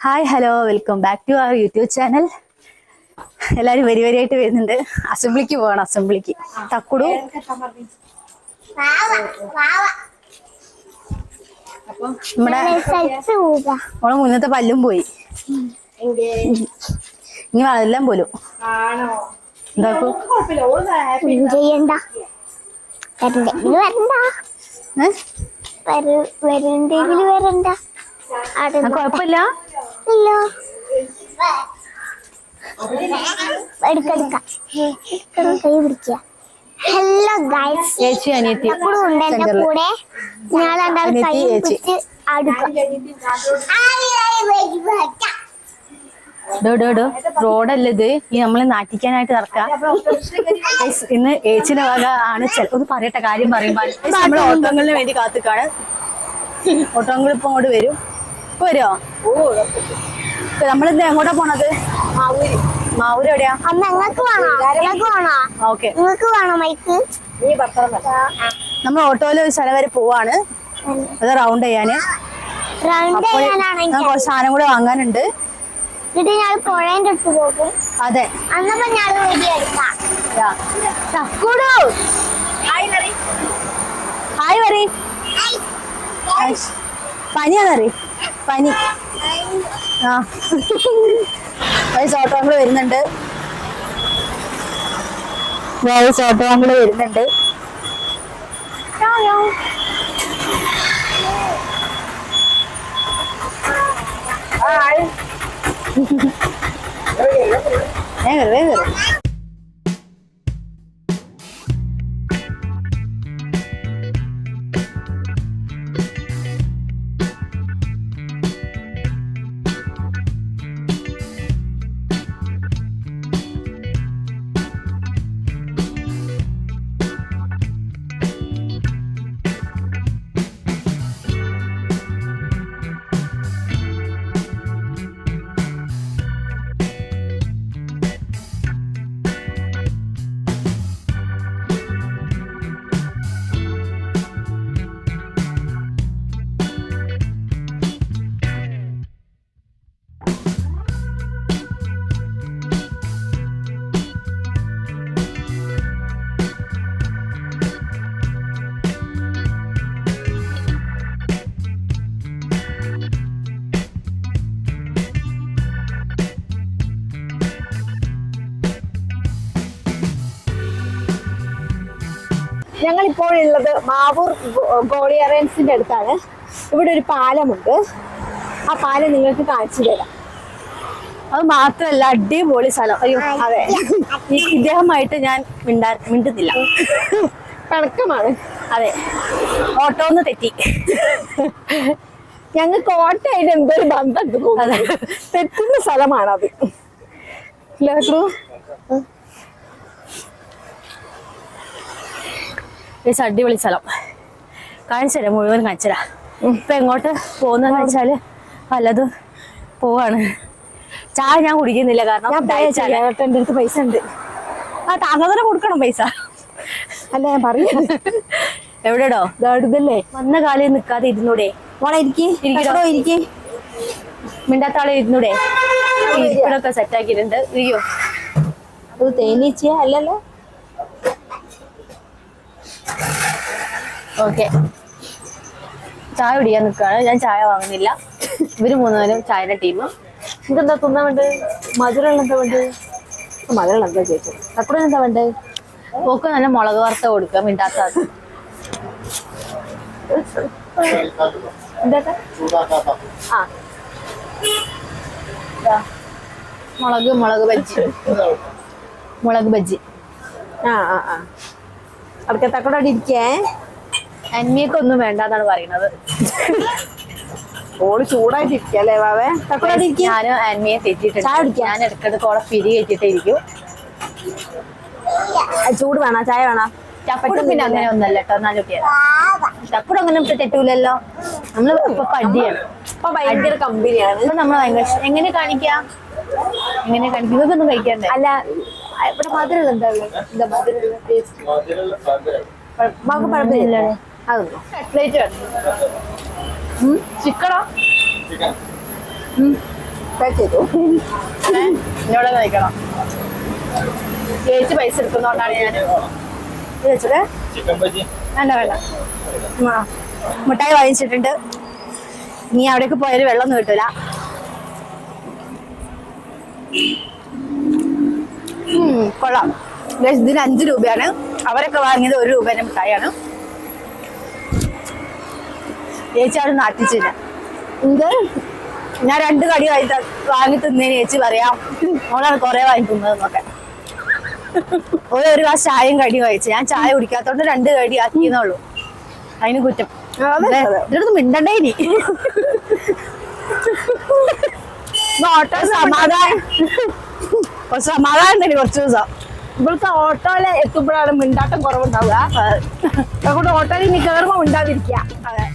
Hi hello welcome back to our YouTube channel എല്ലാവരും വരി വരിയായിട്ട് വരുന്നുണ്ട്. അസംബ്ലിക്ക് പോകണം അസംബ്ലിക്ക് തക്കുടു. നമ്മുടെ നമ്മളെ മുന്നത്തെ പല്ലും പോയി. ഇനി അതെല്ലാം പോലും. എന്താക്കും ചെയ്യണ്ട. വരണ്ടെങ്കിൽ വരണ്ട. കുഴപ്പമില്ല. ഇല്ല എടുക്കെടുക്കാം. കൈ പിടിക്കുക. ഹലോ ഗൈസ് ചേച്ചി അനിയത്തി ഉണ്ട് എന്റെ കൂടെ. ഞാൻ രണ്ടാൾ കൈ. പിടിച്ച് അടുക്കാം. റോഡല്ല ഇത്? ഈ നമ്മളെ നാട്ടിക്കാനായിട്ട് നടക്കാം. ഇന്ന് ഏച്ചിന്റെ വക ആണ്. ചെല- ഒന്ന് പറയട്ടെ കാര്യം പറയുമ്പോൾ നമ്മൾ ഓട്ടോങ്ങളിന് വേണ്ടി കാത്തുക്കാണ്. ഓട്ടോങ്ങൾ ഇപ്പൊ അങ്ങോട്ട് വരും. വരുമോ നമ്മളിന്ന് എങ്ങോട്ടാ പോണത്? മാവൂര്. മാവൂര് എവിടെയാ? അമ്മ നിങ്ങൾക്ക് വേണോ? നിങ്ങൾക്ക് വേണോ? ഓക്കെ. നിങ്ങൾക്ക് വേണോ മൈക്ക്? നമ്മൾ ഓട്ടോയിൽ ഒരു സ്ഥലം വരെ പോവാണ്. അത് റൗണ്ട് ചെയ്യാന്. ഞാൻ കുറച്ച് സാധനം കൂടെ വാങ്ങാനുണ്ട്. അതെ. ഹായ് പറ പനിയാണറി. പനി. ആ. വയസ് ഓട്ടോങ്ങൾ വരുന്നുണ്ട്. വയസ് ഓട്ടോങ്ങൾ വരുന്നുണ്ട്. വേഗം വേഗം. ഞങ്ങൾ ഇപ്പോൾ ഉള്ളത് മാവൂർ ഗോളിയറൻസിന്റെ അടുത്താണ്. ഇവിടെ ഒരു പാലമുണ്ട്. ആ പാലം നിങ്ങൾക്ക് കാണിച്ചു തരാം. അത് മാത്രല്ല അടിപൊളി സ്ഥലം. അയ്യോ അതെ. ഇദ്ദേഹമായിട്ട് ഞാൻ മിണ്ടാ മിണ്ടുന്നില്ല. പിണക്കമാണ് അതെ. ഓട്ടോ ഒന്ന് തെറ്റി. ഞങ്ങൾക്ക് ഓട്ടയായിട്ട് എന്തൊരു ബന്ധം. തെറ്റുന്ന സ്ഥലമാണത്. ഇല്ലേ, ഒരു അടിപൊളി സ്ഥലം കാണിച്ചുതരാം മുഴുവൻ കാണിച്ചുതരാം ഇപ്പൊ എങ്ങോട്ട് പോകുന്നതെന്ന് വെച്ചാൽ പലതും പോവാണ്. ചായ ഞാൻ കുടിക്കുന്നില്ല കാരണം എന്റെ അടുത്ത് പൈസ ഉണ്ട്. ആ താങ്കൾ തന്നെ കൊടുക്കണം പൈസ. അല്ല ഞാൻ പറയുന്നത്. എവിടെടോ? ഇതല്ലേ വന്ന കാലിൽ നിൽക്കാതെ ഇരുന്നൂടെ. മോളെ ഇരിക്കോ. ഇരിക്ക മിണ്ടാത്താളെ മിണ്ടാത്ത ആളെ ഇരുന്നൂടെ. ഇരിപ്പിടൊക്കെ സെറ്റ് ആക്കിയിട്ടുണ്ട്. ഇരിക്കോ. അത് തേനീച്ച അല്ലല്ലോ. ഓക്കെ. ചായ കുടിക്കാൻ നിൽക്കുകയാണ്. ഞാൻ ചായ വാങ്ങുന്നില്ല. ഇവർ മൂന്നുപേരും ചായയുടെ ടീം ഇതെന്താ തിന്നാൻ വേണ്ട മധുരമുള്ള എന്താ വേണ്ട മധുരമുള്ള എന്താ ചോദിച്ചു അപ്പഴും എന്താ വേണ്ടത്? പോക്ക് നല്ല മുളക് വറുത്ത കൊടുക്കുക മിണ്ടാത്ത മുളക് മുളക് ബജ്ജി. മുളക് ബജ്ജി. ആ ആ ആ. അടുക്കത്തക്കൂടെ അവിടെ ഇരിക്കേ. അന്മിയൊക്കെ വേണ്ട വേണ്ടെന്നാണ് പറയുന്നത്. ഓൾ ചൂടായിട്ട് ഇരിക്കല്ലേ വാവേ ഞാനും അന്മിയെ തെറ്റിയിട്ടുണ്ട് ഞാൻ ഇടയ്ക്കിടയ്ക്ക് ഓളെ പിരി കയറ്റിട്ടേ ഇരിക്കും ചൂട് വേണോ? ചായ വേണോ? ചപ്പുടും പിന്നെ അങ്ങനെ ഒന്നല്ല കേട്ടോ എന്നാലും ചപ്പുടും അങ്ങനെ ഇപ്പൊ തെറ്റൂലല്ലോ. നമ്മൾ ഇപ്പൊ പടിയാണ്. ഇപ്പൊ ഭയങ്കര കമ്പനിയാണ്. ഇപ്പൊ നമ്മൾ ഭയങ്കര എങ്ങനെ കാണിക്കാം? എങ്ങനെ കാണിക്കാം? ഇതൊന്നും കഴിക്കണ്ടേ? അല്ല ഇവിടെ മധുരമുള്ള? എന്താ മധുരമുള്ള ടേസ്റ്റ് മകൾക്ക് പഴപ്പില്ല അതൊന്നും കട്ട്ലേറ്റ് ചിക്കണോ ചെയ്തു? എന്നോട് നയിക്കണം ചേച്ചി പൈസ എടുക്കുന്നോണ്ടാണ് ഞാൻ വെച്ചത് വേണ്ട വേണ്ട. മുട്ടായി വാങ്ങിച്ചിട്ടുണ്ട്. നീ അവിടേക്ക് പോയാൽ വെള്ളം കിട്ടൂല. കൊള്ളാം. ഇതിന് അഞ്ച് രൂപയാണ്. അവരൊക്കെ വാങ്ങിയത് ഒരു രൂപേന്റെ മിഠായിയാണ്. ചേച്ചി നാട്ടിച്ചിന് എന്ത് ഇത് ഞാൻ രണ്ട് കടി വാങ്ങി തിന്നേന് ചേച്ചി പറയാം. അവളാണ് കുറെ വാങ്ങി ഓരോ ഒരു ഗ്ലാസ് ചായയും കടി വായിച്ചു ഞാൻ ചായ കുടിക്കാത്തോണ്ട് രണ്ട് കടി ആക്കിയെന്നുള്ളൂ അതിന് കുറ്റം. ഇതിനൊന്നും മിണ്ടണ്ടേ ഇനി. ഓട്ടോ സമാധാനം. കുറച്ച് സമാധാനം തന്നെ കുറച്ച് ദിവസം. ഇവിടുത്തെ ഓട്ടോയിലെ എത്തുമ്പോഴാണ് മിണ്ടാട്ടം കുറവുണ്ടാവുക. അതുകൊണ്ട് ഓട്ടോയിൽ ഇനി കയറുമ്പോൾ മിണ്ടാതിരിക്കുക. അതെ.